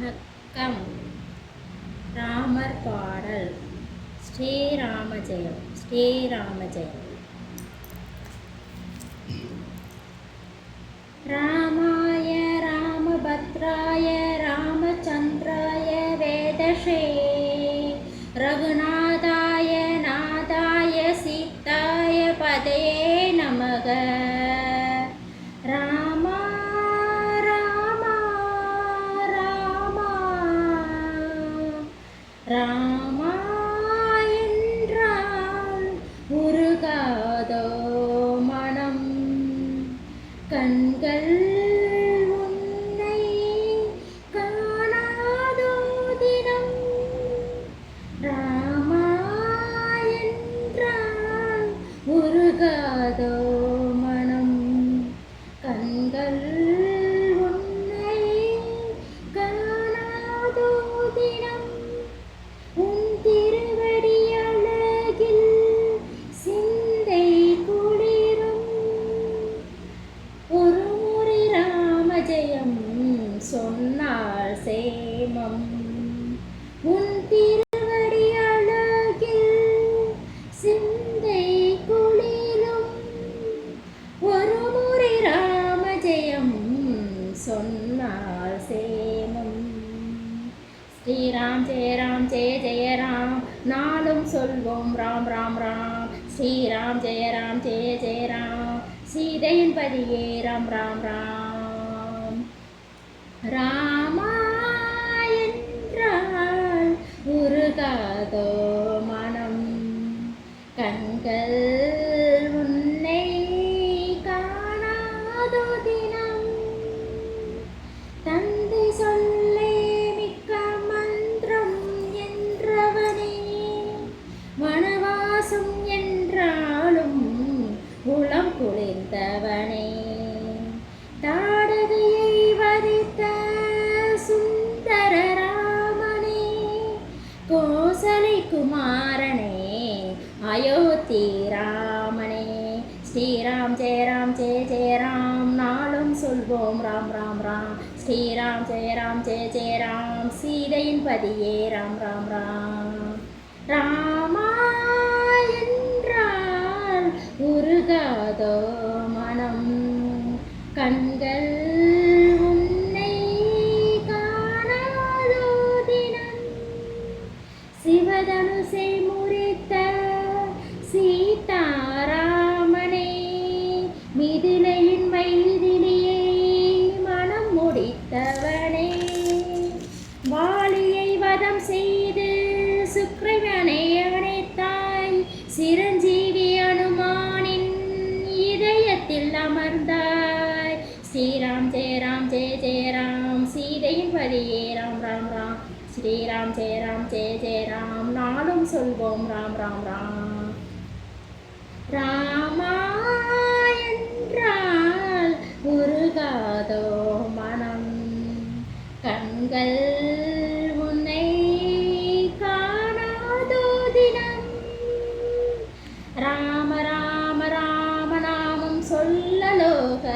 வணக்கம் ராமர் பாடல் ஸ்ரீராம ஜெயம் ஸ்ரீராம ஜெயம் ராமாய ராமபத்ராய ராமச்சந்திராய வேதஷே ரகுநாதாய உருகாதோ மனம் கண் சொன்னால் சேமம். உன் திருவடி அழகில் சிந்தை குளிரும். ஒரு முறை ராம ஜெயம் சொன்னால் சேமம். ஸ்ரீராம் ஜெய ராம் ஜெய ஜெய ராம் நாளும் சொல்வோம் ராம் ராம் ராம். ஸ்ரீராம் ஜெய ராம் ஜெய ஜெய ராம் சீதையின் பதியே ராம் ராம் ராம். ராம் அயோத்தி ராமனே. ஸ்ரீராம் ஜெய ராம் ஜெய ஜெய ராம். நாளும் சொல்வோம் ராம் ராம் ராம். ஸ்ரீராம் ஜெய ராம் ஜெய ஜெய ராம். சீதையின் பதியே ராம் ராம் ராம். ராமா என்றால் உருகாதோ மனம். கண்கள் இதயத்தில் அமர்ந்தாய். ஸ்ரீராம் ஜெய ராம் ஜெய ஜெய ராம். சீதையின் பதியே ராம் ராம் ராம். ஸ்ரீராம் ஜெய ராம் ஜெய ஜெய ராம். நாளும் சொல்வோம் ராம் ராம் ராம். ராமா என்றால் உருகாதோ மனம். கண்கள்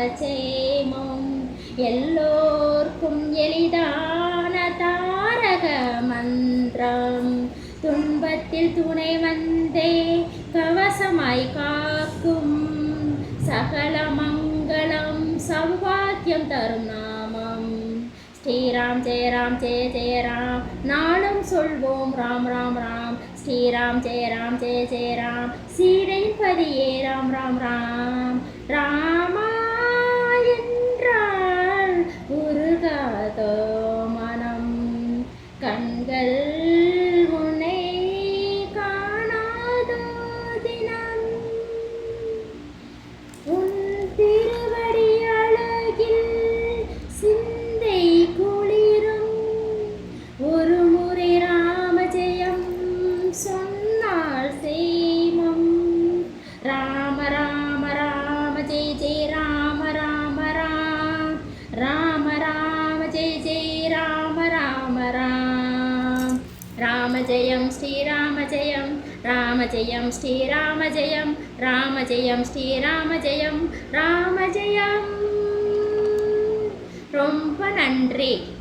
சேமம். எல்லோர்க்கும் எளிதான தாரக மந்திரம். துன்பத்தில் துணை வந்தே கவசமாய் காக்கும் சகல மங்களம் சௌபாக்கியம் தரும் நாமம். ஸ்ரீராம் ஜெயராம் ஜெய ஜெயராம் நாளும் சொல்வோம் ராம் ராம் ராம். ஸ்ரீராம் ஜெயராம் ஜெய ஜெயராம் ராம். பதியே ராம் ராம் ராம். ராம ராம் ராம ஜெயம் ஸ்ரீராம ஜெயம் ராம ஜெயம் ஸ்ரீராம ஜெயம் ராம ஜெயம் ஸ்ரீராம ஜெயம் ராம ஜெயம் ரொம்ப நன்றி.